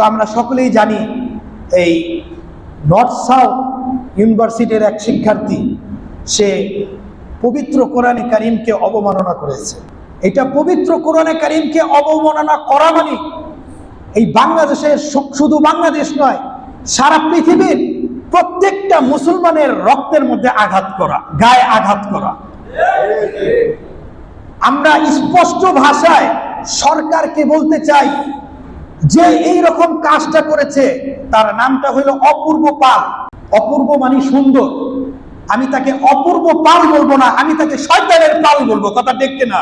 তো আমরা সকলেই জানি এই নর্থ সাউথ ইউনিভার্সিটির এক শিক্ষার্থী, সে পবিত্র কোরআনে কারিমকে অবমাননা করেছে। এটা পবিত্র কোরআনে কারিমকে অবমাননা করা মানে এই বাংলাদেশের শুধু বাংলাদেশ নয়, সারা পৃথিবীর প্রত্যেকটা মুসলমানের রক্তের মধ্যে আঘাত করা, গায়ে আঘাত করা। আমরা স্পষ্ট ভাষায় সরকারকে বলতে চাই যে এই রকম কাজটা করেছে, তার নামটা হলো অপূর্ব পাল। অপূর্ব মানে সুন্দর। আমি তাকে অপূর্ব পাল বলব না, আমি তাকে শয়তানের পাল বলব, কথা দেখতে না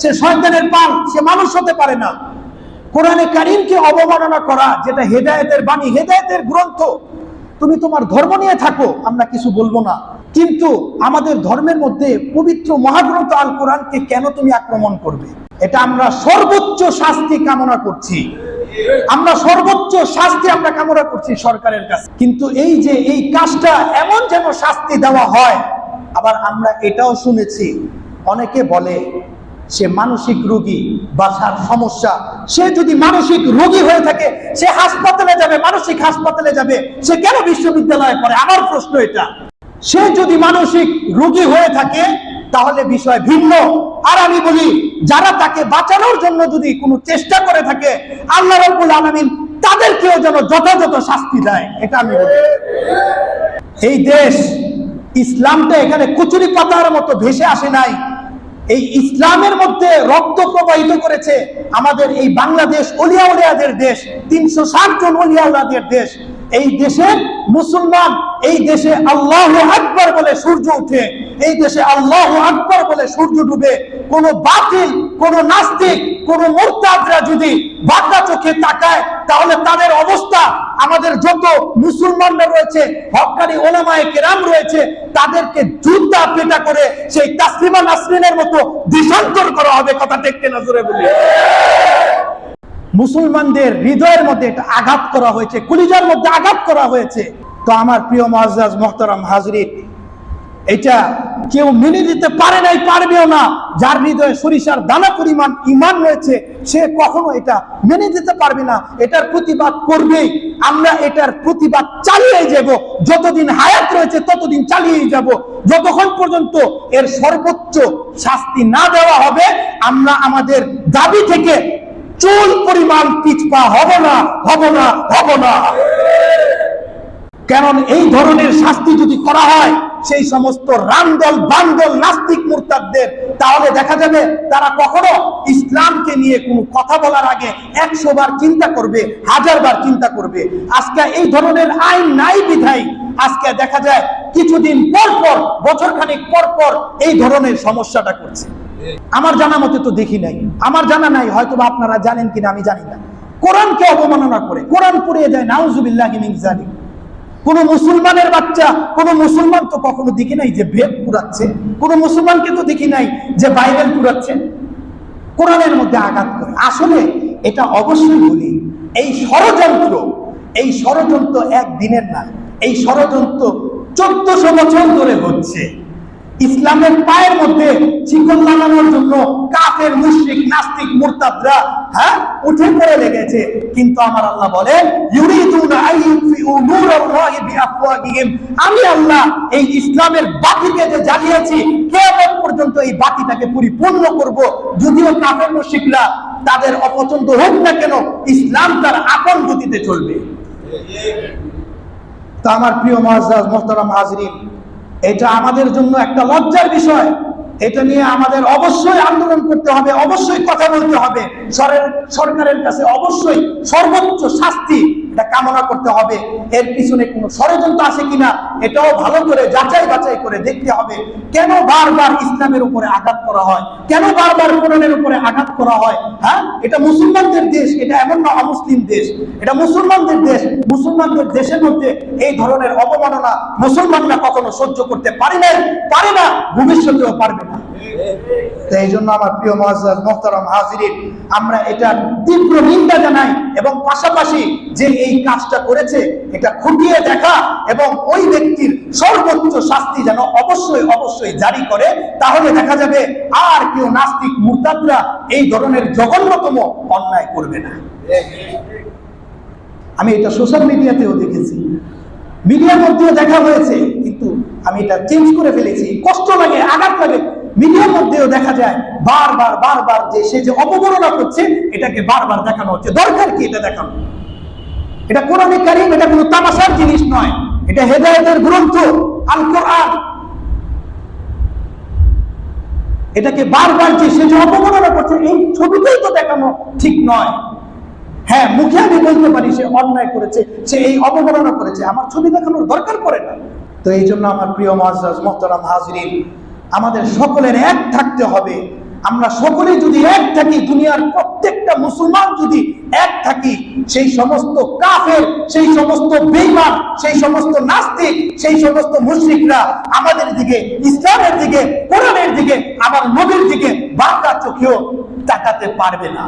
সে শয়তানের পাল, সে মানুষ হতে পারে না। কোরআনে কারিমকে অবমাননা করা, যেটা হেদায়েতের বাণী, হেদায়েতের গ্রন্থ, তুমি তোমার ধর্ম নিয়ে থাকো, আমরা কিছু বলব না। কিন্তু আমাদের ধর্মের মধ্যে পবিত্র মহাগ্রন্থ আল কোরআনকে কেন তুমি আক্রমণ করবে? এটা আমরা সর্বোচ্চ শাস্তি কামনা করছি। আমরা সর্বোচ্চ শাস্তি আমরা কামনা করছি সরকারের কাছে। কিন্তু এই যে এই কাজটা এমন যেন শাস্তি দেওয়া হয়, আবার আমরা এটাও শুনেছি, অনেকে বলে সে মানসিক রোগী, বাসার সমস্যা, সে যদি মানসিক রোগী হয়ে থাকে, সে হাসপাতালে যাবে, মানসিক হাসপাতালে যাবে, সে কেন বিশ্ববিদ্যালয়ে পড়ে? আমার প্রশ্ন এটা। সে যদি মানসিক রোগী হয়ে থাকে তাহলে বিষয় ভিন্ন। আর আমি বলি, যারা তাকে বাঁচানোর জন্য যদি কোনো চেষ্টা করে থাকে, আল্লাহ রব্বুল আলামিন তাদেরকেও যেন যথাযথ শাস্তি দেয়, এটা আমি বলি। এই দেশ ইসলামটা এখানে কুচুরি পাতার মতো ভেসে আসে নাই। এই ইসলামের মধ্যে রক্ত প্রবাহিত করেছে আমাদের এই বাংলাদেশ অলিয়া উলিয়াদের দেশ, তিনশো ষাট জন অলিয়া উলিয়াদের দেশ। এই দেশে মুসলমান, এই দেশে আল্লাহ আকবর বলে সূর্য উঠে, এই দেশে আল্লাহ আকবর বলে সূর্য ডুবে। কোন বাতিল, কোন নাস্তিক, কোন মোরতাদরা যদি বাঁকা চোখে তাকায়, তাহলে তাদের অবস্থা, আমাদের যত মুসলমানরা রয়েছে হকারি ওলামায়ে কেরাম রয়েছে, তাদেরকে জুতা পেটা করে সেই তাসলিমা নাসরিনের মতো দেশান্তর করা হবে কথা দেখতে নজরে বলি। মুসলমানদের হৃদয়ের মধ্যে এটা আঘাত করা হয়েছে, কুলিজার মধ্যে আঘাত করা হয়েছে। তো আমার প্রিয় মহাজাজ মোহতারাম হাজরিন এটা কেউ মেনে দিতে পারে নাই, পারবেও না। যার হৃদয়ে সরিষার দানা পরিমাণ ইমান রয়েছে, সে কখনো এটা মেনে দিতে পারবে না। এটার প্রতিবাদ করবেই। আমরা এটার প্রতিবাদ চালিয়ে যাব। যতদিন হায়াত রয়েছে, ততদিন চালিয়েই যাব। যতক্ষণ পর্যন্ত এর সর্বোচ্চ শাস্তি না দেওয়া হবে, আমরা আমাদের দাবি থেকে চুল পরিমাণ পিছপা হব না হব না হব না। কারণ এই ধরনের শাস্তি যদি করা হয়, সেই সমস্ত রামদল বান্দল নাস্তিক মুরতাদদের তাহলে দেখা যাবে তারা কখনো ইসলামকে নিয়ে কোনো কথা বলার আগে একশো বার চিন্তা করবে, হাজার বার চিন্তা করবে। আজকে এই ধরনের আইন নাই বিধাই আজকে দেখা যায় কিছুদিন পর পর বছর খানিক পর পর এই ধরনের সমস্যাটা করছে। আমার জানা মতে তো দেখি নাই। আমার জানা নাই হয়তো আপনারা জানেন কিনা আমি জানি না। কোরআনকে অবমাননা করে, কোরআন পুড়িয়ে দেয়, নাউজুবিল্লাহি জালিক কোন মুসলমানের বাচ্চা, কোন মুসলমান তো কখনো দেখি নাই যে ভেদ পুরাচ্ছে, কোন মুসলমানকে তো দেখি নাই যে বাইবেল পুরাচ্ছে। কোরআনের মধ্যে আঘাত করে। আসলে এটা অবশ্যই বলি, এই ষড়যন্ত্র এই ষড়যন্ত্র একদিনের না, এই ষড়যন্ত্র চোদ্দশো বছর ধরে হচ্ছে। ইসলামের পায়ের মধ্যে শিকল লাগানোর জন্য কাফের, মুশরিক, নাস্তিক, মুরতাদরা হ্যাঁ উঠে পড়ে লেগেছে। কিন্তু আমার আল্লাহ বলেন, ইউরিদুনা আমি আল্লাহ এই ইসলামের বাতিকে যে জ্বালিয়েছি, কিয়ামত পর্যন্ত এই বাতিটাকে পরিপূর্ণ করব। যদিও কাফের, মুশরিকরা তাদের অপছন্দ হোক না কেন, ইসলাম তার আপন গতিতে চলবে। তা আমার প্রিয় মহাজাজ মোহতারাম হাজরিন এটা আমাদের জন্য একটা লজ্জার বিষয়। এটা নিয়ে আমাদের অবশ্যই আন্দোলন করতে হবে, অবশ্যই কথা বলতে হবে। সরকারের কাছে অবশ্যই সর্বোচ্চ শাস্তি এটা কামনা করতে হবে। এর পিছনে কোনো ষড়যন্ত্র আছে কিনা, এটাও ভালো করে যাচাই বাছাই করে দেখতে হবে। কেন বারবার ইসলামের উপরে আঘাত করা হয়? কেন বারবার কোরআনের উপরে আঘাত করা হয়? হ্যাঁ? এটা মুসলমানদের দেশ, এটা এমন না অমুসলিম দেশ। এটা মুসলমানদের দেশ, মুসলমানদের দেশের মধ্যে এই ধরনের অবমাননা মুসলমানরা কখনো সহ্য করতে পারে নাই, পারে না, ভবিষ্যতেও পারবে না। এই জন্য আমার প্রিয় মহাজাজ মোহতারাম হাজিরিন, আমরা এটার তীব্র নিন্দা জানাই এবং পাশাপাশি যে এই কাজটা করেছে, এটা খুঁটিয়ে দেখা এবং ওই ব্যক্তির সর্বোচ্চ শাস্তি যেন অবশ্যই অবশ্যই জারি করে, তাহলে দেখা যাবে আর কেউ নাস্তিক মুরতাদরা এই ধরনের জঘন্যতম অন্যায় করবে না। আমি এটা সোশ্যাল মিডিয়াতেও দেখেছি। মিডিয়ার মধ্যেও দেখা হয়েছে, কিন্তু আমি এটা চেঞ্জ করে ফেলেছি। কষ্ট লাগে, আঘাত লাগে। মিডিয়ার মধ্যেও দেখা যায় বারবার বারবার যে সে যে অপবর্ণনা করছে, এটাকে বারবার দেখানো হচ্ছে। দরকার কি এটা দেখানো? এটা কোরআনে কারিম, এটা কোনো তামাশার জিনিস নয়। এটা হেদায়েতের গ্রন্থ আল কোরআন এটাকে বারবার যে সে যে অপমাননা করছে, এই ছবিতেই তো দেখানো ঠিক নয়। হ্যাঁ মুখে আমি বলতে পারি সে অন্যায় করেছে, সে এই অবমাননা করেছে। আমার ছবি দেখানোর দরকার পড়ে না। তো এই জন্য আমার প্রিয় মহাজ মোহতারাম হাজরিন আমাদের সকলের এক থাকতে হবে। আমরা সকলে যদি এক থাকি, দুনিয়ার প্রত্যেকটা মুসলমান যদি এক থাকি, সেই সমস্ত কাফের, সেই সমস্ত বেইমান সেই সমস্ত নাস্তিক, সেই সমস্ত মুশরিকরা আমাদের দিকে, ইসলামের দিকে, কোরআনের দিকে, আমার নবীর দিকে বাঁকা চোখেও তাকাতে পারবে না।